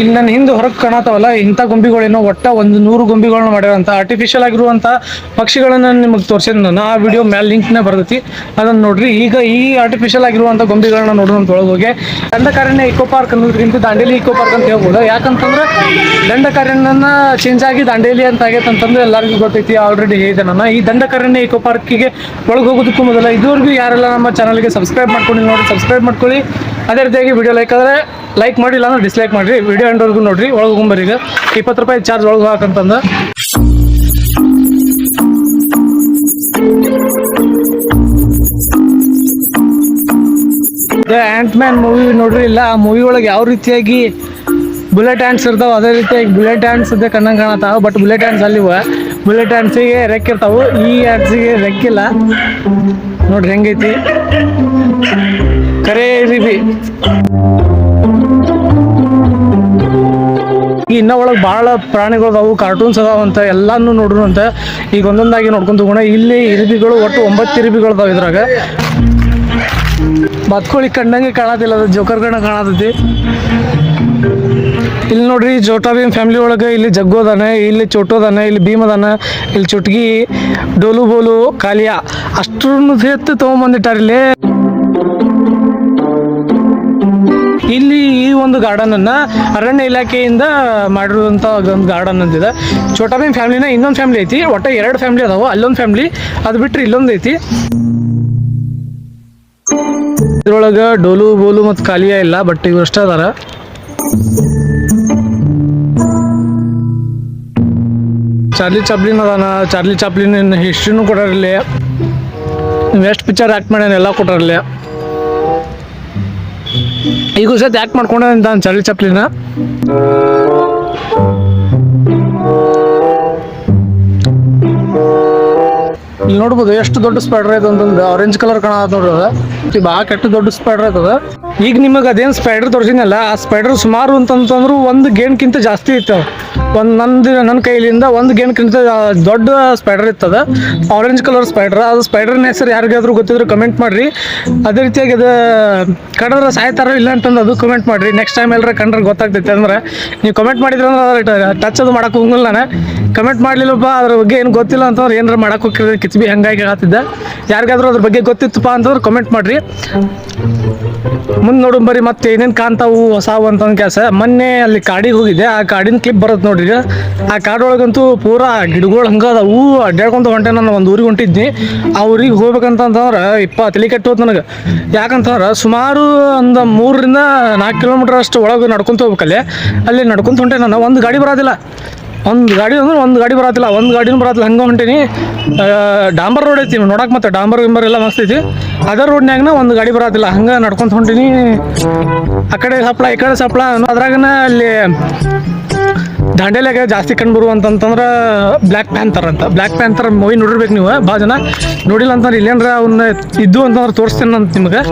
ಇಲ್ಲಿ ನನ್ನ ಹಿಂದೆ ಹೊರಗೆ ಕಾಣತಾವಲ್ಲ ಇಂಥ ಗೊಂಬಿಗಳೇನೋ ಒಟ್ಟ ಒಂದು ನೂರು ಗೊಂಬಿಗಳನ್ನ ಮಾಡ್ಯಾರಂತ. ಆರ್ಟಿಫಿಷಿಯಲ್ ಆಗಿರುವಂಥ ಪಕ್ಷಿಗಳನ್ನ ನಿಮಗೆ ತೋರಿಸಿದ್ ನಾನು. ಆ ವಿಡಿಯೋ ಮೇಲೆ ಲಿಂಕ್ನೇ ಬರ್ತೈತಿ. ಅದನ್ನು ನೋಡ್ರಿ. ಈಗ ಈ ಆರ್ಟಿಫಿಷಿಯಲ್ ಆಗಿರುವಂಥ ಗೊಂಬಿಗಳನ್ನ ನೋಡೋಣ ಒಳಗೆ ದಂಡಕಾರಣ್ಯ ಇಕೋ ಪಾರ್ಕ್ ಅನ್ನೋದ್ರಿಂದ ದಾಂಡೇಲಿ ಇಕೋ ಪಾರ್ಕ್ ಅಂತ ಹೇಳ್ಬೋದು? ಯಾಕಂತಂದ್ರೆ ದಂಡಕಾರಣ್ಯನ ಚೇಂಜ್ ಆಗಿ ದಾಂಡೇಲಿ ಅಂತ ಆಗೈತೆ ಅಂತಂದ್ರೆ ಎಲ್ಲರಿಗೂ ಗೊತ್ತೈತಿ ಆಲ್ರೆಡಿ ಹೇಳಿದೆ ನಾನು ಈ ದಂಡಕಾರಣ್ಯ ಇಕೋ ಪಾರ್ಕಿಗೆ ಒಳಗೆ ಹೋಗೋದಕ್ಕೂ ಮೊದಲ ಇದುವರೆಗೂ ಯಾರೆಲ್ಲ ನಮ್ಮ ಚಾನಲ್ಗೆ ಸಬ್ಸ್ಕ್ರೈಬ್ ಮಾಡ್ಕೊಂಡು ನೋಡಿ ಸಬ್ಸ್ಕ್ರೈಬ್ ಮಾಡ್ಕೊಳ್ಳಿ. ಅದೇ ರೀತಿಯಾಗಿ ವಿಡಿಯೋ ಲೈಕ್ ಆದರೆ ಲೈಕ್ ಮಾಡಿಲ್ಲ ಅಂದ್ರೆ ಡಿಸ್ಲೈಕ್ ಮಾಡಿರಿ. ವಿಡಿಯೋ ಎಂಡ್ವರೆಗೂ ನೋಡ್ರಿ, ಒಳಗೆ ಈಗ. ಇಪ್ಪತ್ತು ರೂಪಾಯಿ ಚಾರ್ಜ್ ಒಳಗೆ ಹಾಕಂತಂದ. ಆ್ಯಂಟ್ ಮ್ಯಾನ್ ಮೂವಿ ನೋಡ್ರಿ, ಇಲ್ಲ, ಆ ಮೂವಿ ಒಳಗೆ ಯಾವ ರೀತಿಯಾಗಿ ಬುಲೆಟ್ ಆ್ಯಂಡ್ಸ್ ಇರ್ತಾವೆ ಅದೇ ರೀತಿಯಾಗಿ ಬುಲೆಟ್ ಹ್ಯಾಂಡ್ಸ್ ಅದೇ ಕಣ್ಣಂಗೆ ಕಾಣತಾವ ಬಟ್ ಬುಲೆಟ್ ಹ್ಯಾಂಡ್ಸ್ ಅಲ್ಲಿವ. ಬುಲೆಟ್ ಹ್ಯಾಂಡ್ಸಿಗೆ ರೆಕ್ಕಿರ್ತಾವೆ ಈ ಆ್ಯಂಡ್ಸಿಗೆ ರೆಕ್ಕಿಲ್ಲ ನೋಡ್ರಿ ಹೆಂಗೈತಿ. ಕರೆ ಬಿ ಇನ್ನ ಒಳಗೆ ಭಾಳ ಪ್ರಾಣಿಗಳು ಅದಾವು ಕಾರ್ಟೂನ್ಸ್ ಅದಾವಂತ ಎಲ್ಲಾನು ನೋಡ್ರು ಅಂತ ಈಗ ಒಂದೊಂದಾಗಿ ನೋಡ್ಕೊಂತ ಹೋಗೋಣ. ಇಲ್ಲಿ ಇರಿಬಿಗಳು ಒಟ್ಟು ಒಂಬತ್ತು ಇರಿಬಿಗಳು ಅದಾವ ಇದ್ರಾಗ. ಬತ್ಕೋಳಿ ಕಂಡಂಗೆ ಕಾಣತಿಲ್ಲ ಅದು ಜೋಕರ್ ಕಣ ಕಾಣತೈತಿ. ಇಲ್ಲಿ ನೋಡ್ರಿ, ಜೋಟಾ ಫ್ಯಾಮಿಲಿ ಒಳಗೆ ಇಲ್ಲಿ ಜಗ್ಗು ಅದಾನೆ, ಇಲ್ಲಿ ಚೋಟೋದಾನ ಇಲ್ಲಿ ಭೀಮ್ ಅದಾನ, ಇಲ್ಲಿ ಚುಟ್ಗಿ, ಡೋಲು ಬೋಲು, ಕಾಲಿಯಾ ಅಷ್ಟ್ರನ್ನು ಸೇರ್ತು ತೊಗೊಂಬಂದಿಟ್ಟಾರ ಒಂದು ಗಾರ್ಡನ್ ಅನ್ನ ಅರಣ್ಯ ಇಲಾಖೆಯಿಂದ ಮಾಡಿರುವಂತ ಒಂದು ಗಾರ್ಡನ್ ಅಂತಿದೆ ಚೋಟಾ ಭೀಮ್ ಫ್ಯಾಮಿಲಿನ ಇನ್ನೊಂದು ಫ್ಯಾಮಿಲಿ ಐತಿ. ಒಟ್ಟ ಎರಡು ಫ್ಯಾಮಿಲಿ ಅದಾವ. ಅಲ್ಲೊಂದು ಫ್ಯಾಮಿಲಿ ಅದು ಬಿಟ್ಟರೆ ಇಲ್ಲೊಂದು ಐತಿ. ಇದ್ರೊಳಗ ಡೋಲು, ಬೋಲು ಮತ್ತು ಕಾಲಿಯ ಇಲ್ಲ ಬಟ್ ಅಷ್ಟೇ ಅದಾರ. ಚಾರ್ಲಿ ಚಾಪ್ಲಿನ್ ಅದಾನ. ಚಾರ್ಲಿ ಚಾಪ್ಲಿನ್ ಹಿಸ್ಟ್ರಿನೂ ಕೊಟ್ಟಾರಲ್ಲಿ ಎಷ್ಟು ಪಿಕ್ಚರ್ ಆ್ಯಕ್ಟ್ ಮಾಡ್ಯಾನ, ಎಲ್ಲ ಈಗ ಸತ್ ಆ್ಯಕ್ಟ್ ಮಾಡ್ಕೊಂಡ ಅಂತ ಚಾರ್ಲಿ ಚಾಪ್ಲಿನ ಇಲ್ಲಿ ನೋಡ್ಬೋದು ಎಷ್ಟು ದೊಡ್ಡ ಸ್ಪೈಡರ್ ಐತೆ ಅಂತಂದು ಆರೆಂಜ್ ಕಲರ್ ಕಾಣ ನೋಡ್ರಿ ಅದ. ಭಾಳ ಕೆಟ್ಟ ದೊಡ್ಡ ಸ್ಪೈಡರ್ ಐತದ ಈಗ ನಿಮಗೆ ಅದೇನು ಸ್ಪೈಡರ್ ತೋರಿಸಿನಲ್ಲ ಆ ಸ್ಪೈಡರ್ ಸುಮಾರು ಅಂತಂತಂದ್ರು ಒಂದು ಗೇಣ್ಕಿಂತ ಜಾಸ್ತಿ ಇತ್ತು. ಒಂದು ನಂದು ನನ್ನ ಕೈಲಿಂದ ಒಂದು ಗೇಣ್ಕಿಂತ ದೊಡ್ಡ ಸ್ಪೈಡರ್ ಇತ್ತದ. ಆರೆಂಜ್ ಕಲರ್ ಸ್ಪೈಡರ್ ಅದು ಸ್ಪೈಡರ್ನ ಹೆಸರು ಯಾರಿಗಾದ್ರೂ ಗೊತ್ತಿದ್ರು ಕಮೆಂಟ್ ಮಾಡಿರಿ. ಅದೇ ರೀತಿಯಾಗಿ ಅದು ಕಡದ್ರ ಸಾಯ್ತಾರ ಇಲ್ಲ ಅಂತಂದು ಅದು ಕಮೆಂಟ್ ಮಾಡ್ರಿ. ನೆಕ್ಸ್ಟ್ ಟೈಮ್ ಎಲ್ಲರ ಕಂಡ್ರೆ ಗೊತ್ತಾಗ್ತೈತೆ ಅಂದ್ರೆ. ನೀವು ಕಮೆಂಟ್ ಮಾಡಿದ್ರೆ ಅಂದ್ರೆ ಟಚ್ ಅದು ಮಾಡಕ್ಕೆ ಹೋಗಲ್ಲ ನಾನು. ಕಮೆಂಟ್ ಮಾಡಲಿಲ್ಲಪ್ಪ, ಅದ್ರ ಬಗ್ಗೆ ಏನು ಗೊತ್ತಿಲ್ಲ ಅಂತಂದ್ರೆ ಏನಾರ ಮಾಡಕ್ಕೆ ಹೋಗಿದ್ರೆ ಕಿಚ್ಬಿ ಹಂಗಾಗಿ ಹೇಳ್ತಿದ್ದೆ ಯಾರಿಗಾದ್ರೂ ಅದ್ರ ಬಗ್ಗೆ ಗೊತ್ತಿತ್ತಪ್ಪ ಅಂತಂದ್ರೆ ಕಮೆಂಟ್ ಮಾಡ್ರಿ. ಮುಂದೆ ನೋಡು ಬರೀ ಮತ್ತೆ ಏನೇನು ಕಾಣ್ತಾವು ಹೊಸಾವು ಅಂತಂದು ಕೆಲಸ. ಮೊನ್ನೆ ಅಲ್ಲಿ ಕಾಡಿಗೆ ಹೋಗಿದ್ದೆ. ಆ ಕಾಡಿನ ಕ್ಲಿಪ್ ಬರುತ್ತೆ ನೋಡ್ರಿ ಆ ಕಾಡೊಳಗಂತೂ ಪೂರಾ ಗಿಡಗಳು ಹಂಗ ಅದಾವು. ಅಡ್ಡಾಡ್ಕೊಂತ ಹೊಂಟೆ ನಾನು ಒಂದು ಊರಿಗೆ ಹೊಂಟಿದ್ನಿ. ಆ ಊರಿಗೆ ಹೋಗ್ಬೇಕಂತಂದ್ರೆ ಇಪ್ಪ ತಲೆ ಕೆಟ್ಟು ಹೋತ್ ನನಗೆ. ಯಾಕಂತಂದ್ರೆ ಸುಮಾರು ಒಂದು ಮೂರರಿಂದ ನಾಲ್ಕು ಕಿಲೋಮೀಟರ್ ಅಷ್ಟು ಒಳಗೆ ನಡ್ಕೊಂತ ಹೋಗ್ಬೇಕಲ್ಲೇ. ಅಲ್ಲಿ ನಡ್ಕೊಂತ ಹೊಂಟೆ ನಾನು. ಒಂದು ಗಾಡಿ ಬರೋದಿಲ್ಲ. ಒಂದು ಗಾಡಿ ಅಂದ್ರೆ ಒಂದು ಗಾಡಿ ಬರತ್ತಿಲ್ಲ, ಒಂದು ಗಾಡಿನೂ ಬರತ್ತಿಲ್ಲ. ಹಂಗೆ ಹೊಂಟೀನಿ. ಡಾಂಬರ್ ರೋಡ್ ಐತಿ ನೋಡಕ್ಕೆ ಮತ್ತೆ ಡಾಂಬರ್, ಗಿಂಬರ್ ಎಲ್ಲ ಮಸ್ತ್ ಐತಿ. ಅದೇ ರೋಡ್ನ್ಯಾಗನ ಒಂದು ಗಾಡಿ ಬರತ್ತಿಲ್ಲ, ಹಂಗೆ ನಡ್ಕೊಂತ ಹೊಂಟೀನಿ. ಆ ಕಡೆ ಸಪ್ಲ, ಈ ಕಡೆ ಸಪ್ಲ ಅದ್ರಾಗನ ಅಲ್ಲಿ ದಾಂಡೇಲಿಯಾಗ ಜಾಸ್ತಿ ಕಂಡು ಬರುವಂತಂದ್ರೆ ಬ್ಲ್ಯಾಕ್ ಪ್ಯಾಂಥರ್ ಅಂತ. ಬ್ಲ್ಯಾಕ್ ಪ್ಯಾಂಥರ್ ಮೂವಿ ನೋಡಿರ್ಬೇಕು ನೀವು ಭಾಳ ಜನ. ನೋಡಿಲ್ಲ ಅಂತಂದ್ರೆ ಇಲ್ಲೇನ್ರ ಅವನ್ನ ಇದ್ದು ಅಂತಂದ್ರೆ ತೋರಿಸ್ತೇನೆ ಅಂತ ನಿಮ್ಗೆ.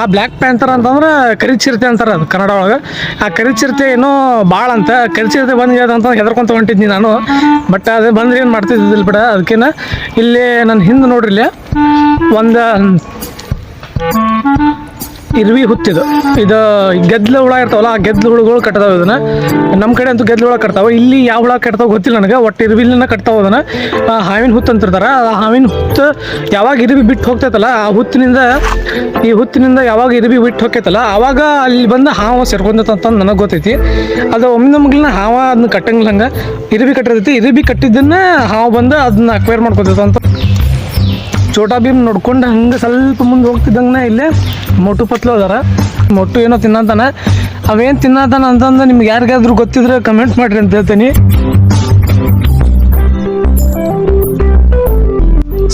ಆ ಬ್ಲ್ಯಾಕ್ ಪ್ಯಾಂಥರ್ ಅಂತಂದ್ರೆ ಕರಿಚಿರತೆ ಅಂತಾರೆ ಅದು ಕನ್ನಡ ಒಳಗೆ. ಆ ಕರಿಚಿರತೆ ಏನೋ ಭಾಳ ಅಂತ. ಕರಿಚಿರತೆ ಬಂದಿದೆ ಅಂತ ಹೆದರ್ಕೊಂತ ಹೊಂಟಿದ್ನಿ ನಾನು. ಬಟ್ ಅದು ಬಂದ್ರೆ ಏನು ಮಾಡ್ತಿದ್ದಿಲ್ಲ ಬಿಡ, ಅದಕ್ಕೇನ. ಇಲ್ಲಿ ನನ್ನ ಹಿಂದೆ ನೋಡ್ರಿ ಇಲ್ಲಿ ಒಂದು ಇರ್ವಿ ಹುತ್ತಿದು. ಇದು ಗೆದ್ಲ ಹುಳ ಇರ್ತಾವಲ್ಲ, ಆ ಗೆದ್ಲು ಹುಳುಗಳು ಕಟ್ತಾವ ಇದನ್ನ. ನಮ್ಮ ಕಡೆ ಅಂತೂ ಗೆದ್ಲು ಹುಳ ಕಟ್ತಾವ. ಇಲ್ಲಿ ಯಾವ ಹುಳ ಕಟ್ತಾವ ಗೊತ್ತಿಲ್ಲ ನನಗೆ ಒಟ್ಟು ಇರ್ವಿಲಿನ ಕಟ್ತಾವ ಅದನ್ನ. ಹಾವಿನ ಹುತ್ತು ಅಂತಿರ್ತಾರ. ಆ ಹಾವಿನ ಹುತ್ತು ಯಾವಾಗ ಇರ್ವಿ ಬಿಟ್ಟು ಹೋಗ್ತೈತಲ್ಲ, ಆ ಹುತ್ತಿನಿಂದ, ಈ ಹುತ್ತಿನಿಂದ ಯಾವಾಗ ಇರ್ವಿ ಬಿಟ್ಟು ಹೋಗ್ತೈತಲ್ಲ ಆವಾಗ ಅಲ್ಲಿ ಬಂದು ಹಾವು ಅಂತ ನನಗೆ ಗೊತ್ತೈತಿ. ಅದು ಒಮ್ಮೆ ನಮ್ಗಿನ ಹಾವ ಅದನ್ನ ಕಟ್ಟಂಗಿಲ್ಲ ಹಂಗೆ. ಇರ್ವಿ ಕಟ್ಟಿರ್ತೈತಿ, ಇರ್ವಿ ಕಟ್ಟಿದ್ದನ್ನ ಹಾವು ಬಂದು ಅದನ್ನ ಅಕ್ವೈರ್ ಮಾಡ್ಕೊತೈತೆ ಅಂತ. ಚೋಟಾ ಭೀಮ್ ನೋಡ್ಕೊಂಡು ಹಂಗೆ ಸ್ವಲ್ಪ ಮುಂದೆ ಹೋಗ್ತಿದ್ದಂಗೆ ಇಲ್ಲೇ. ಮೊಟ್ಟು ಪತ್ಲು ಅದಾರ. ಮೊಟ್ಟು ಏನೋ ತಿನ್ನಂತಾನೆ. ಅವೇನು ತಿನ್ನತಾನ ಅಂತಂದು ನಿಮ್ಗೆ ಯಾರಿಗಾದ್ರೂ ಗೊತ್ತಿದ್ರೆ ಕಮೆಂಟ್ ಮಾಡ್ರಿ ಅಂತ ಹೇಳ್ತೀನಿ.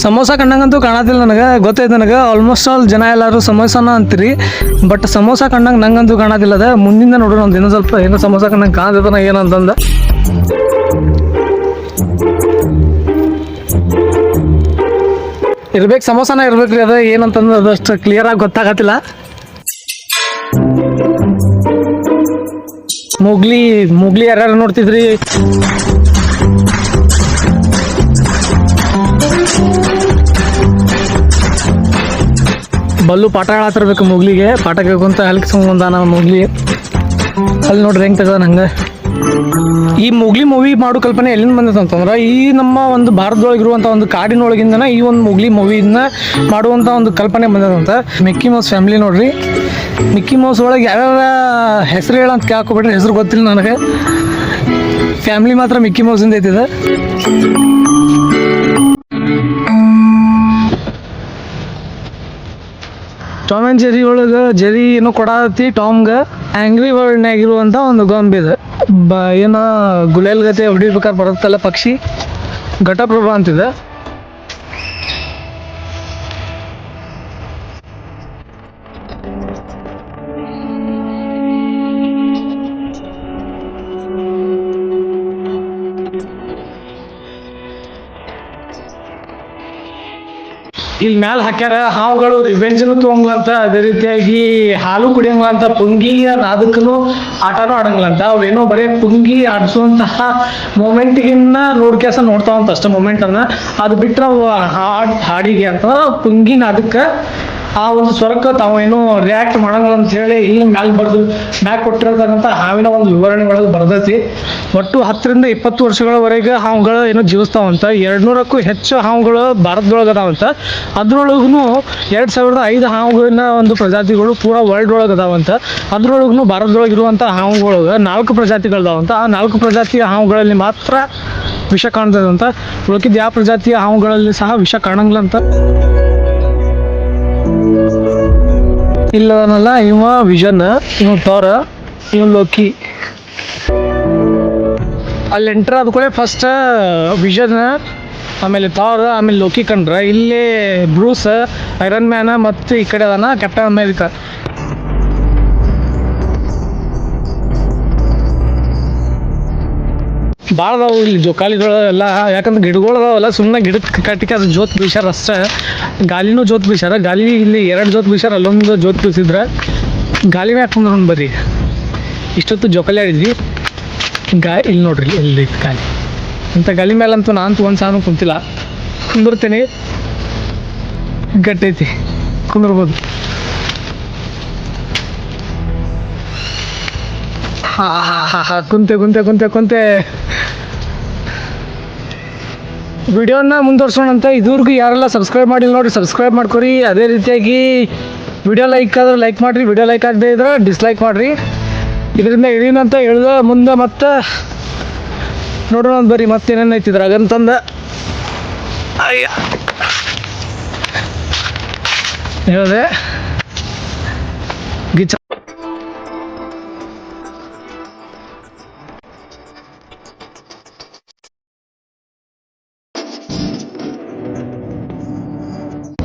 ಸಮೋಸ ಕಂಡಂಗಂತೂ ಕಾಣತಿಲ್ಲ ನನಗೆ. ಗೊತ್ತೈತೆ ನನಗೆ. ಆಲ್ಮೋಸ್ಟ್ ಆಲ್ ಜನ ಎಲ್ಲರೂ ಸಮೋಸನ ಅಂತೀರಿ. ಬಟ್ ಸಮೋಸ ಕಂಡಂಗೆ ನಂಗಂತೂ ಕಾಣತಿಲ್ಲ ಅದ. ಮುಂದಿಂದ ನೋಡೋಣ ಒಂದು ಇನ್ನೊಂದು ಸ್ವಲ್ಪ ಏನೋ ಸಮೋಸ ಕಂಡಂಗೆ ಕಾಣತೈತನ ಏನಂತಂದ ಇರ್ಬೇಕು, ಸಮೋಸನ ಇರ್ಬೇಕ್ರಿ, ಅದ ಏನಂತಂದ್ರೆ ಅದಷ್ಟು ಕ್ಲಿಯರ್ ಆಗಿ ಗೊತ್ತಾಗತ್ತಿಲ್ಲ. ಮುಗ್ಲಿ ಮುಗ್ಲಿ ಯಾರ್ಯಾರು ನೋಡ್ತಿದ್ರಿ? ಬಲ್ಲು ಪಾಠ ಹೇಳತ್ತಿರ್ಬೇಕು ಮುಗ್ಲಿಗೆ ಪಾಠ ಕೇಳ್ಕೊಂತ ಅಲ್ಲಿ ಬಂದಾನ ಮುಗ್ಲಿ. ಅಲ್ಲಿ ನೋಡ್ರಿ ಹೆಂಗೆ ತೆಗ್ದಾನ ಹಂಗೆ. ಈ ಮುಗ್ಲಿ ಮೂವಿ ಮಾಡೋ ಕಲ್ಪನೆ ಎಲ್ಲಿಂದ ಬಂದಿತ್ತು ಅಂತಂದ್ರೆ, ಈ ನಮ್ಮ ಒಂದು ಭಾರತದೊಳಗಿರುವಂಥ ಒಂದು ಕಾಡಿನೊಳಗಿಂದನ ಈ ಒಂದು ಮುಗ್ಲಿ ಮೂವಿನ ಮಾಡುವಂಥ ಒಂದು ಕಲ್ಪನೆ ಬಂದದಂತ ಮಿಕ್ಕಿ ಮೌಸ್ ಫ್ಯಾಮಿಲಿ ನೋಡ್ರಿ. ಮಿಕ್ಕಿ ಮೌಸ್ ಒಳಗೆ ಯಾವ್ಯಾವ ಹೆಸರು ಹೇಳಂತ ಕೇಳ್ಕೊಬಿಟ್ರೆ ಹೆಸರು ಗೊತ್ತಿಲ್ಲ ನನಗೆ. ಫ್ಯಾಮಿಲಿ ಮಾತ್ರ ಮಿಕ್ಕಿ ಮೌಸಿಂದ ಐತಿದೆ ಟಾಮ್ ಆ್ಯಂಡ್ ಜೆರಿ ಒಳಗೆ ಜೆರಿ ಏನು ಕೊಡತಿ ಟಾಮ್ಗೆ ಆ್ಯಂಗ್ರಿ ವರ್ಡ್ನಾಗಿರುವಂಥ ಒಂದು ಗೊಂಬೆ ಇದೆ. ಬ, ಏನೋ ಗುಲೇಲ್ ಗತೆ ಹೊಡಿಬೇಕಾದ್ರೆ ಬರುತ್ತಲ್ಲ ಪಕ್ಷಿ, ಘಟಪ್ರಭಾ ಅಂತಿದೆ. ಇಲ್ಲಿ ಮ್ಯಾಲ ಹಾಕ್ಯಾರ, ಹಾವುಗಳು ರಿವೆಂಜನು ತೊಗೊಂಗ್ಲಂತ ಅದೇ ರೀತಿಯಾಗಿ ಹಾಲು ಕುಡಿಯಂಗ್ಲಂತ, ಪುಂಗಿ ಅದಕ್ಕೂ ಆಟನೂ ಆಡಂಗ್ಲಂತ. ಅವೇನೋ ಬರೀ ಪುಂಗಿ ಆಡಿಸುವಂತಹ ಮೂಮೆಂಟಿಗಿನ್ನ ನೋಡ್ಕ್ಯಾಸ ನೋಡ್ತಾವಂತ ಅಷ್ಟೇ ಮೂಮೆಂಟ್ ಅನ್ನ ಅದು ಬಿಟ್ರೆ ಹಾಡ್ ಹಾಡಿಗೆ ಅಂತ ಪುಂಗಿನ ಅದಕ್ಕೆ ಆ ಒಂದು ಸ್ವರಕ್ಕೆ ತಾವು ಏನೂ ರಿಯಾಕ್ಟ್ ಮಾಡಂಗಿಲ್ಲ ಅಂತ ಹೇಳಿ ಇಲ್ಲಿ ಮ್ಯಾಲ್ ಬರ್ದು ಮ್ಯಾಕ್ ಕೊಟ್ಟಿರ್ತಕ್ಕಂಥ ಹಾವಿನ ಒಂದು ವಿವರಣೆ ಒಳಗೆ ಬರ್ತೈತಿ. ಒಟ್ಟು ಹತ್ತರಿಂದ ಇಪ್ಪತ್ತು ವರ್ಷಗಳವರೆಗೆ ಹಾವುಗಳು ಏನು ಜೀವಿಸ್ತಾವಂತ. ಎರಡ್ನೂರಕ್ಕೂ ಹೆಚ್ಚು ಹಾವುಗಳು ಭಾರತದೊಳಗೆ ಅದಾವಂತ. ಅದ್ರೊಳಗೂ ಎರಡು ಸಾವಿರದ ಐದು ಹಾವುಗಳನ್ನ ಒಂದು ಪ್ರಜಾತಿಗಳು ಪೂರಾ ವರ್ಲ್ಡ್ ಒಳಗೆ ಅದಾವಂತ. ಅದ್ರೊಳಗೂ ಭಾರತದೊಳಗೆ ಇರುವಂಥ ಹಾವುಗಳೊಳಗೆ ನಾಲ್ಕು ಪ್ರಜಾತಿಗಳದಾವಂತ ಆ ನಾಲ್ಕು ಪ್ರಜಾತಿಯ ಹಾವುಗಳಲ್ಲಿ ಮಾತ್ರ ವಿಷ ಕಾಣ್ತದಂತ. ಉಳ್ಕಿದ ಯಾವ ಪ್ರಜಾತಿಯ ಹಾವುಗಳಲ್ಲಿ ಸಹ ವಿಷ ಕಾಣಂಗಿಲ್ಲ ಅಂತ. ಇಲ್ಲದನಲ್ಲ ಇವ ವಿಷನ್, ಇವ ತೋರ ಇವ ಲೋಕಿ. ಅಲ್ಲಿ ಎಂಟ್ರ್ ಆದ ಕೂಡ ಫಸ್ಟ್ ವಿಷನ್, ಆಮೇಲೆ ಥಾರ್ ಆಮೇಲೆ ಲೋಕಿ ಕಂಡ್ರ. ಇಲ್ಲಿ ಬ್ರೂಸ್ ಐರನ್ ಮ್ಯಾನ ಮತ್ತು ಈ ಕಡೆ ಅದಾನ ಕ್ಯಾಪ್ಟನ್ ಅಮೇರಿಕಾ ಭಾಳ ಅದಾವು ಇಲ್ಲಿ ಯಾಕಂದ್ರೆ ಗಿಡಗಳು ಅದಾವಲ್ಲ ಸುಮ್ಮನೆ ಗಿಡಕ್ಕೆ ಕಟ್ಟಿಗೆ ಅದು ಜೋತ್ ಬೀಸಾರ ಅಷ್ಟೇ. ಗಾಲಿನೂ ಜೋತ್ ಬೀಸಾರ ಗಾಲಿ ಇಲ್ಲಿ ಎರಡು ಜೋತ್ ಬೀಸಾರ ಅಲ್ಲೊಂದು ಜೋತ್ ಬೀಸಿದ್ರೆ ಗಾಲಿ ಮ್ಯಾಕ್ ಕುಂದ್ರನ್ ಬರ್ರಿ. ಇಷ್ಟೊತ್ತು ಜೋಕಾಲಿ ಆಡಿದ್ವಿ. ಗಾ ಇಲ್ಲಿ ನೋಡ್ರಿ, ಇಲ್ಲಿ ಗಾಲಿ. ಇಂಥ ಗಾಲಿ ಮೇಲಂತೂ ನಾನು ಒಂದು ಸಾನು ಕುಂತಿಲ್ಲ. ಕುಂದಿರ್ತೀನಿ ಗಟ್ಟೈತಿ. ಕುಂದಿರ್ಬೋದು. ಹಾ ಹಾ ಹಾ ಕುಂತೆ ಕುಂತೆ ಕುಂತೆ ಕುಂತೆ. ವಿಡಿಯೋನ ಮುಂದುವರ್ಸೋಣ ಅಂತ ಇದುವರೆಗೂ ಯಾರೆಲ್ಲ ಸಬ್ಸ್ಕ್ರೈಬ್ ಮಾಡಿಲ್ಲ ನೋಡಿ ಸಬ್ಸ್ಕ್ರೈಬ್ ಮಾಡ್ಕೊರಿ. ಅದೇ ರೀತಿಯಾಗಿ ವಿಡಿಯೋ ಲೈಕ್ ಆದ್ರೆ ಲೈಕ್ ಮಾಡಿರಿ, ವಿಡಿಯೋ ಲೈಕ್ ಆಗದೆ ಇದ್ರೆ ಡಿಸ್ಲೈಕ್ ಮಾಡಿರಿ. ಇದರಿಂದ ಇಳಿನಂತ ಹೇಳ್ದ ಮುಂದೆ ಮತ್ತೆ ನೋಡೋಣ ಅಂತ ಬರ್ರಿ ಮತ್ತೇನೇನು ಐತಿ ಇದ್ರಾಗ ಅಂತಂದ. ಅಯ್ಯ. ಹೇಳಿದೆ. ಗಿಚ್ಚ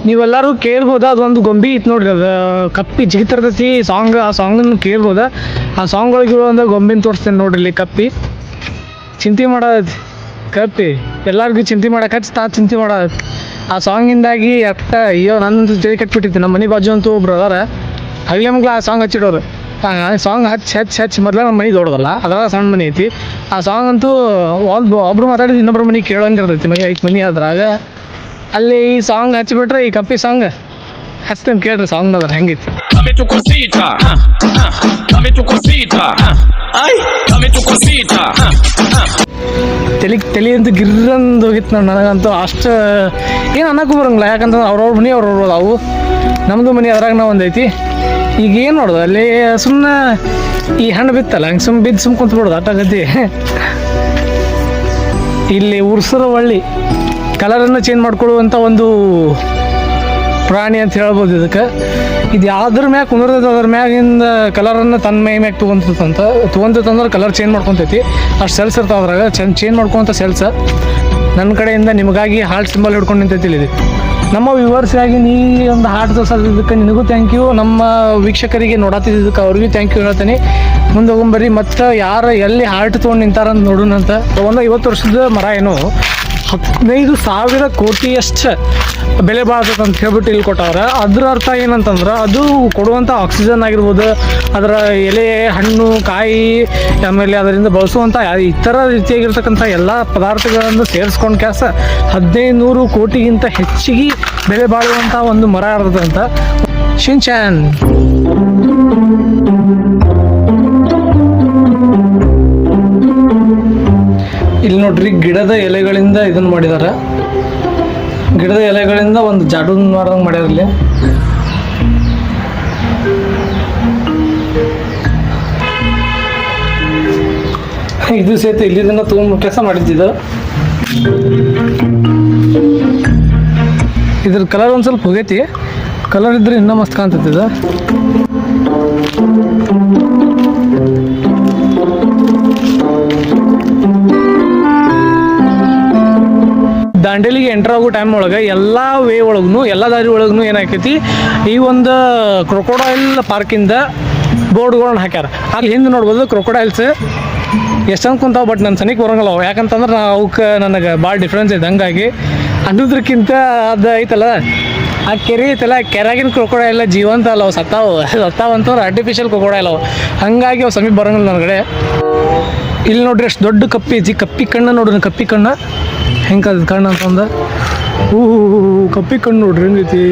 ನೀವೆಲ್ಲರೂ ಕೇಳ್ಬೋದ? ಅದೊಂದು ಗೊಂಬಿ ಇತ್ತು ನೋಡ್ರಿ ಅದು, ಕಪ್ಪಿ ಜಿಗಿತಿರ್ತೈತಿ ಸಾಂಗ್ ಆ ಸಾಂಗನ್ನು ಕೇಳ್ಬೋದ? ಆ ಸಾಂಗ್ ಒಳಗಿರೋ ಒಂದು ಗೊಂಬಿನ ತೋರಿಸ್ತೇನೆ ನೋಡ್ರಿ ಇಲ್ಲಿ, ಕಪ್ಪಿ. ಚಿಂತೆ ಮಾಡೋದು, ಕಪ್ಪಿ. ಎಲ್ಲರಿಗೂ ಚಿಂತೆ ಮಾಡೋಕೆ ತಾ ಚಿಂತೆ ಮಾಡೋದು. ಆ ಸಾಂಗಿಂದಾಗಿ ಅಟ್ಟ, ಅಯ್ಯೋ ನಂದು ಜೈ ಕಟ್ಬಿಟ್ಟಿತ್ತು. ನಮ್ಮ ಮನೆ ಬಾಜು ಅಂತೂ ಒಬ್ರು ಅದಾರ. ಹಳ್ಳಿ ಮಗ್ಳು ಆ ಸಾಂಗ್ ಹಚ್ಚಿಡೋರು. ಸಾಂಗ್ ಹಚ್ಚಿ ಹಚ್ಚಿ ಹಚ್ಚಿ ಮೊದಲ ನಮ್ಮ ಮನೆ ದೊಡ್ಡದಲ್ಲ, ಅದ್ರಾಗ ಸಣ್ಣ ಮನೆ ಐತಿ. ಆ ಸಾಂಗ್ ಅಂತೂ ಒಂದು ಒಬ್ರು ಮಾತಾಡಿದ ಇನ್ನೊಬ್ರು ಮನೆ ಕೇಳೋಂಗಿರ್ತೈತಿ ಮನೆ ಐದು ಮನೆ ಅದ್ರಾಗ. ಅಲ್ಲಿ ಈ ಸಾಂಗ್ ಹಚ್ಚಿಬಿಟ್ರೆ ಈ ಕಪ್ಪಿ ಸಾಂಗ್ ಹಚ್ತೇನೆ ಕೇಳ್ರಿ ಸಾಂಗ್ ಅದ್ರ ಹೆಂಗಿತ್ತು tu cosita, dame tu cosita, ay, dame tu cosita. ತಲೆ ತಲೆ ಅಂತ ಗಿರ್ರಂದು ಹೋಗಿತ್ತು ನೋಡಿ ನನಗಂತೂ. ಅಷ್ಟು ಏನು ಅನ್ನಕ್ಕೂ ಬರಂಗಿಲ್ಲ. ಯಾಕಂತಂದ್ರೆ ಅವ್ರವ್ರ ಮನೆ ಅವ್ರವ್ರು ಅವು. ನಮ್ಮದು ಮನೆ ಅದ್ರಾಗ ನಾವು ಒಂದೈತಿ. ಈಗ ಏನು ನೋಡೋದು ಅಲ್ಲಿ ಸುಮ್ಮನೆ ಈ ಹಣ್ಣು ಬಿತ್ತಲ್ಲ? ಹಂಗೆ ಸುಮ್ಮನೆ ಬಿದ್ದು ಸುಮ್ಮ ಕುಂತ್ಬಿಡೋದು ಅಟ್ಟಾಗತಿ ಇಲ್ಲಿ ಉರ್ಸರ ಒಳ್ಳಿ ಕಲರನ್ನು ಚೇಂಜ್ ಮಾಡ್ಕೊಳ್ಳುವಂಥ ಒಂದು ಪ್ರಾಣಿ ಅಂತ ಹೇಳ್ಬೋದು ಇದಕ್ಕೆ. ಇದು ಯಾವ್ದ್ರ ಮ್ಯಾಗ ಕುಂದಿರ್ತೈತೆ, ಅದ್ರ ಮ್ಯಾಗಿಂದ ಕಲರನ್ನು ತನ್ನ ಮೈ ಮ್ಯಾಗ ತೊಗೊಂತಂತ ತೊಗೊಂತಂದ್ರೆ ಕಲರ್ ಚೇಂಜ್ ಮಾಡ್ಕೊತೈತಿ. ಅಷ್ಟು ಸೆಲ್ಸ್ ಇರ್ತಾವೆ ಅದ್ರಾಗ, ಚೇಂಜ್ ಚೇಂಜ್ ಮಾಡ್ಕೊತ ಸೆಲ್ಸ್ ನನ್ನ ಕಡೆಯಿಂದ ನಿಮಗಾಗಿ ಹಾರ್ಟ್ ಸಿಂಬಲ್ ಹಿಡ್ಕೊಂಡು ನಿಂತೈತಿ ಇಲ್ಲಿ. ನಮ್ಮ ವ್ಯೂವರ್ಸ್ಗಾಗಿ ನೀ ಒಂದು ಹಾರ್ಟ್ ತೋರಿಸೋದಕ್ಕೆ ನಿನಗೂ ಥ್ಯಾಂಕ್ ಯು ನಮ್ಮ ವೀಕ್ಷಕರಿಗೆ ನೋಡತ್ತಿದ್ದಕ್ಕೆ ಅವ್ರಿಗೂ ಥ್ಯಾಂಕ್ ಯು ಹೇಳ್ತೀನಿ. ಮುಂದೆ ಹೋಗೊಂಬರ್ರಿ, ಮತ್ತು ಯಾರು ಎಲ್ಲಿ ಹಾರ್ಟ್ ತೊಗೊಂಡು ನಿಂತಾರಂತ ನೋಡೋಣ ಅಂತ ಒಂದು ಐವತ್ತು ವರ್ಷದ ಮರ ಏನು. ಹದಿನೈದು ಸಾವಿರ ಕೋಟಿಯಷ್ಟು ಬೆಲೆ ಬಾಳ್ತದೆ ಅಂತ ಹೇಳ್ಬಿಟ್ಟು ಇಲ್ಲಿ ಕೊಟ್ಟವ್ರ. ಅದ್ರ ಅರ್ಥ ಏನಂತಂದ್ರೆ ಅದು ಕೊಡುವಂಥ ಆಕ್ಸಿಜನ್ ಆಗಿರ್ಬೋದು, ಅದರ ಎಲೆ, ಹಣ್ಣು, ಕಾಯಿ, ಆಮೇಲೆ ಅದರಿಂದ ಬಳಸುವಂಥ ಇತರ ರೀತಿಯಾಗಿರ್ತಕ್ಕಂಥ ಎಲ್ಲ ಪದಾರ್ಥಗಳನ್ನು ಸೇರಿಸ್ಕೊಂಡು ಕೆಲಸ ಹದಿನೈದು ನೂರು ಕೋಟಿಗಿಂತ ಹೆಚ್ಚಿಗೆ ಬೆಲೆ ಬಾಳುವಂಥ ಒಂದು ಮರ ಅಂತ. ನೋಡ್ರಿ ಗಿಡದ ಎಲೆಗಳಿಂದ ಇದನ್ನ ಮಾಡಿದಾರ. ಗಿಡದ ಎಲೆಗಳಿಂದ ಒಂದು ಜಾಡು ಮಾಡ್ದಂಗೆ ಮಾಡ್ಯಾರ ಇಲ್ಲಿ. ಇದು ಸೇತು ಇಲ್ಲಿದನ್ನ ತುಂಬ ಕೆಲಸ ಮಾಡಿದ್ದಿದ್ದು ಇದ್ರ ಕಲರ್ ಒಂದು ಸ್ವಲ್ಪ ಹೋಗೈತಿ. ಕಲರ್ ಇದ್ರೆ ಇನ್ನೂ ಮಸ್ತ್ ಕಾಣ್ತೈತಿ ಇದು. ದಾಂಡೇಲಿಗೆ ಎಂಟರ್ ಆಗೋ ಟೈಮ್ ಒಳಗೆ ಎಲ್ಲ ವೇ ಒಳಗೂ ಎಲ್ಲ ದಾರಿ ಒಳಗೂ ಏನಾಕೈತಿ ಈ ಒಂದು ಕ್ರೊಕೊಡೈಲ್ ಪಾರ್ಕಿಂದ ಬೋರ್ಡ್ಗಳನ್ನ ಹಾಕ್ಯಾರ. ಅಲ್ಲಿ ಹಿಂದೆ ನೋಡ್ಬೋದು ಕ್ರೊಕೊಡೈಲ್ಸ್ ಎಷ್ಟೊಂದು ಕುಂತಾವ ಬಟ್ ನನ್ನ ಸನಿಕ್ ಬರೋಂಗಲ್ಲ ಯಾಕಂತಂದ್ರೆ ನಾ ಅವಕ್ಕೆ ನನಗೆ ಭಾಳ ಡಿಫ್ರೆನ್ಸ್ ಇದೆ ಹಂಗಾಗಿ ಅನ್ನೋದ್ರಕ್ಕಿಂತ ಅದು ಐತಲ್ಲ? ಆ ಕೆರೆ ಐತಲ್ಲ? ಕೆರೆಗಿನ ಕ್ರೊಕೊಡೈಲ್ ಜೀವಂತ ಅಲ್ಲ ಅವು. ಸತ್ತಾವು, ಸತ್ತಾವ ಅಂತಂದ್ರೆ ಆರ್ಟಿಫಿಷಿಯಲ್ ಕ್ರೊಕೊಡೈಲ್ ಅವು. ಹಂಗಾಗಿ ಅವು ಸಮೀಪ ಬರೋಂಗಿಲ್ಲ ನನ್ನ ಕಡೆ. ಇಲ್ಲಿ ನೋಡ್ರಿ ಎಷ್ಟು ದೊಡ್ಡ ಕಪ್ಪಿ ಐತಿ. ಕಪ್ಪಿ ಕಣ್ಣ ನೋಡ್ರಿ ಕಪ್ಪಿ ಕಣ್ಣ. ಹೆಂಗೆ ಕಣ್ಣ ಅಂತಂದ ಹೂ ಕಪ್ಪಿ ಕಣ್ಣು ನೋಡ್ರಿ ಹೆಂಗೈತಿ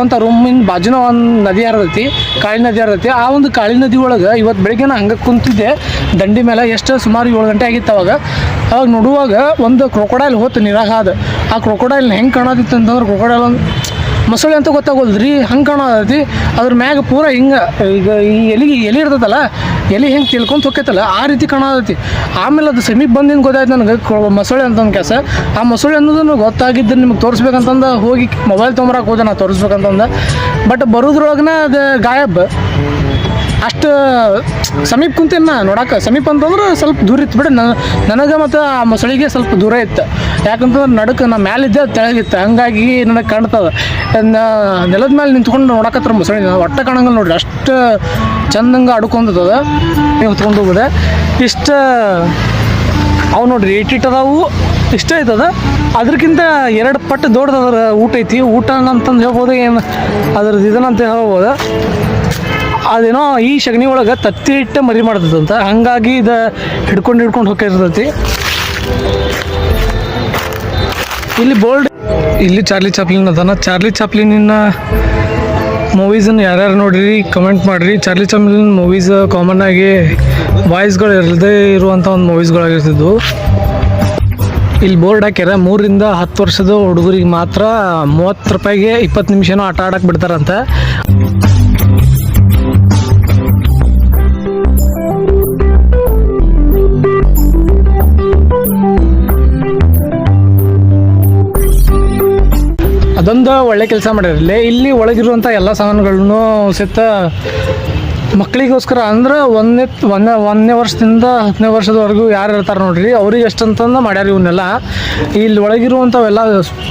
ಇರುವಂಥ ರೂಮಿನ ಬಾಜುನ ಒಂದು ನದಿ ಹರಿದೈತಿ ಕಾಳಿ ನದಿ ಹರಿದೈತಿ. ಆ ಒಂದು ಕಾಳಿ ನದಿ ಒಳಗೆ ಇವತ್ತು ಬೆಳಿಗ್ಗೆ ನಾ ಹಂಗೆ ಕುಂತಿದ್ದೆ, ದಂಡಿ ಮೇಲೆ ಎಷ್ಟು ಸುಮಾರು ಏಳು ಗಂಟೆ ಆಗಿತ್ತು ಅವಾಗ. ಅವಾಗ ನೋಡುವಾಗ ಒಂದು ಕ್ರೊಕೊಡೈಲ್ ಹೋತು ನೀರಾಗ ಆ ಕ್ರೊಕೊಡೈಲ್ ಹೆಂಗೆ ಕಾಣೋದಿತ್ತು ಅಂತಂದ್ರೆ ಕ್ರೊಕೊಡೈಲ್ ಒಂದು ಮೊಸಳೆ ಅಂತ ರೀ, ಹಂಗೆ ಕಾಣೋದೈತಿ. ಅದ್ರ ಮ್ಯಾಗ ಪೂರ ಹಿಂಗೆ, ಈಗ ಈ ಎಲಿ ಎಲಿ ಇರ್ತದಲ್ಲ, ಎಲಿ ಹೆಂಗೆ ತಿಳ್ಕೊಂಡು ಹೋಕೈತಲ್ಲ ಆ ರೀತಿ ಕಾಣೋದೈತಿ. ಆಮೇಲೆ ಅದು ಸಮೀಪ ಬಂದಿಂದ ಗೊತ್ತಾಯ್ತು ನನಗೆ ಮೊಸಳೆ ಅಂತ ಒಂದು ಕೆಲಸ. ಆ ಮೊಸಳೆ ಅನ್ನೋದನ್ನು ಗೊತ್ತಾಗಿದ್ದು ನಿಮ್ಗೆ ತೋರಿಸ್ಬೇಕಂತಂದ ಹೋಗಿ ಮೊಬೈಲ್ ತೊಗೊಂಬರಕ್ಕೆ ಹೋದೆ, ನಾ ತೋರಿಸ್ಬೇಕಂತಂದ. ಬಟ್ ಬರೋದ್ರೊಳಗನ ಅದು ಗಾಯಬ್. ಅಷ್ಟು ಸಮೀಪ ಕುಂತೇನೆ ನಾ ನೋಡಕ್ಕೆ ಸಮೀಪ ಅಂತಂದ್ರೆ ಸ್ವಲ್ಪ ದೂರ ಇತ್ತು ಬಿಡು. ನನಗೆ ಮತ್ತು ಆ ಮೊಸಳಿಗೆ ಸ್ವಲ್ಪ ದೂರ ಇತ್ತು. ಯಾಕಂತಂದ್ರೆ ನಡಕ್ಕೆ ನಾ ಮ್ಯಾಲಿದ್ದೆ ತೆಳಗಿತ್ತು. ಹಂಗಾಗಿ ನನಗೆ ಕಾಣ್ತದೆ. ನೆಲದ ಮೇಲೆ ನಿಂತ್ಕೊಂಡು ನೋಡಕತ್ರ ಮೊಸಳಿ. ಒಟ್ಟ ಕಾಣಂಗಲ್ಲ ನೋಡ್ರಿ. ಅಷ್ಟು ಚಂದಂಗೆ ಅಡ್ಕೊಂತದ ನೀವು ಹೊತ್ಕೊಂಡು ಹೋಗೋದೆ ಇಷ್ಟು ಅವು ನೋಡ್ರಿ ಏಟಿಟ್ ಅದಾವು. ಇಷ್ಟ ಐತದ ಅದ್ರಕ್ಕಿಂತ ಎರಡು ಪಟ್ಟು ದೊಡ್ಡದದ್ರ ಊಟ ಐತಿ. ಊಟ ಅಂತಂದು ಹೇಳ್ಬೋದು ಏನು? ಅದ್ರದ್ದು ಇದನ್ನಂತ ಹೇಳ್ಬೋದು. ಅದೇನೋ ಈ ಸಗಣಿ ಒಳಗೆ ತತ್ತಿ ಇಟ್ಟು ಮರಿ ಮಾಡ್ತದಂತ. ಹಂಗಾಗಿ ಇದು ಹಿಡ್ಕೊಂಡು ಹಿಡ್ಕೊಂಡು ಹೋಗಿರ್ತೈತಿ ಇಲ್ಲಿ ಬೋಲ್ಡ್ ಇಲ್ಲಿ ಚಾರ್ಲಿ ಚಾಪ್ಲಿನ್ ಅದಾನ. ಚಾರ್ಲಿ ಚಾಪ್ಲಿನಿನ ಮೂವೀಸನ್ನು ಯಾರ್ಯಾರು ನೋಡಿರಿ ಕಮೆಂಟ್ ಮಾಡಿರಿ. ಚಾರ್ಲಿ ಚಾಪ್ಲಿನ್ ಮೂವೀಸ್ ಕಾಮನ್ ಆಗಿ ವಾಯ್ಸ್ಗಳು ಇರದೇ ಇರುವಂಥ ಒಂದು ಮೂವೀಸ್ಗಳಾಗಿರ್ತಿದ್ವು ಇಲ್ಲಿ ಬೋರ್ಡ್ ಹಾಕ್ಯಾರ, ಮೂರಿಂದ ಹತ್ತು ವರ್ಷದ ಹುಡುಗರಿಗೆ ಮಾತ್ರ ಮೂವತ್ತು ರೂಪಾಯಿಗೆ ಇಪ್ಪತ್ತು ನಿಮಿಷನೂ ಆಟ ಆಡಕ್ಕೆ ಬಿಡ್ತಾರಂತೆ. ಅದೊಂದು ಒಳ್ಳೆ ಕೆಲಸ ಮಾಡಿರಲಿ ಇಲ್ಲಿ ಒಳಗಿರುವಂಥ ಎಲ್ಲ ಸಾಮಾನುಗಳನ್ನು ಸಹಿತ ಮಕ್ಕಳಿಗೋಸ್ಕರ ಅಂದ್ರೆ ಒಂದನೇ ಒಂದನೇ ಒಂದನೇ ವರ್ಷದಿಂದ ಹತ್ತನೇ ವರ್ಷದವರೆಗೂ ಯಾರು ಇರ್ತಾರೆ ನೋಡ್ರಿ, ಅವ್ರಿಗೆ ಎಷ್ಟಂತಂದು ಮಾಡ್ಯಾರ ಇವನ್ನೆಲ್ಲ ಇಲ್ಲಿ ಒಳಗಿರುವಂಥವೆಲ್ಲ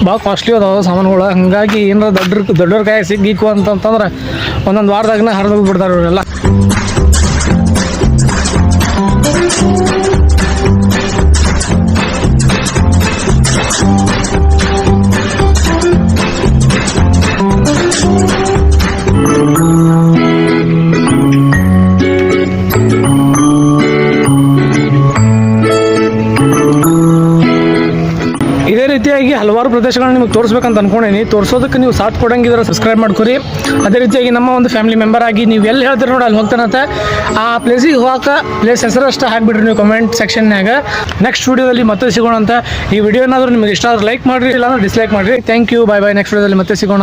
ಭಾಳ ಕಾಸ್ಟ್ಲಿ ಅದಾವ ಸಾಮಾನುಗಳು. ಹಾಗಾಗಿ ಏನಾರ ದೊಡ್ಡ ದೊಡ್ಡವ್ರ ಕೈ ಸಿಗ್ಗಿಕ್ಕು ಅಂತಂತಂದ್ರೆ ಒಂದೊಂದು ವಾರದಾಗನ ಹರಿದು ಬಿಡ್ತಾರೆ ಇವರೆಲ್ಲ. ಪ್ರದೇಶಗಳನ್ನ ನಿಮ್ಗೆ ತೋರಿಸ್ಬೇಕಂತ ಅನ್ಕೊಂಡೇನಿ. ತೋರಿಸೋದಕ್ಕೆ ನೀವು ಸಾಥ್ ಕೊಡಂಗಿದ್ರೆ ಸಬ್ಸ್ಕ್ರೈಬ್ ಮಾಡ್ಕೊರಿ. ಅದೇ ರೀತಿಯಾಗಿ ನಮ್ಮ ಒಂದು ಫ್ಯಾಮಿಲಿ ಮೆಂಬರ್ ಆಗಿ ನೀವು ಎಲ್ಲಿ ಹೇಳ್ತೀರಿ ನೋಡಿ ಅಲ್ಲಿ ಹೋಗ್ತಾನಂತ. ಆ ಪ್ಲೇಸಿಗೆ ಹೋಗಕ್ಕೆ ಪ್ಲೇಸ್ ಹೆಸರು ಅಷ್ಟು ಹಾಕ್ಬಿಡ್ರಿ ನೀವು ಕಮೆಂಟ್ ಸೆಕ್ಷನ್ಯಾಗ ನೆಕ್ಸ್ಟ್ ವಿಡಿಯೋದಲ್ಲಿ ಮತ್ತೆ ಸಿಗೋಣ ಅಂತ ಈ ವಿಡಿಯೋ ಏನಾದರೂ ನಿಮ್ಗೆ ಇಷ್ಟ ಆದ್ರೆ ಲೈಕ್ ಮಾಡಿರಿ, ಇಲ್ಲಾಂದ್ರೆ ಡಿಸ್ಲೈಕ್ ಮಾಡಿರಿ. Thank you bye bye next ವಿಡಿಯೋದಲ್ಲಿ ಮತ್ತೆ ಸಿಗೋಣ.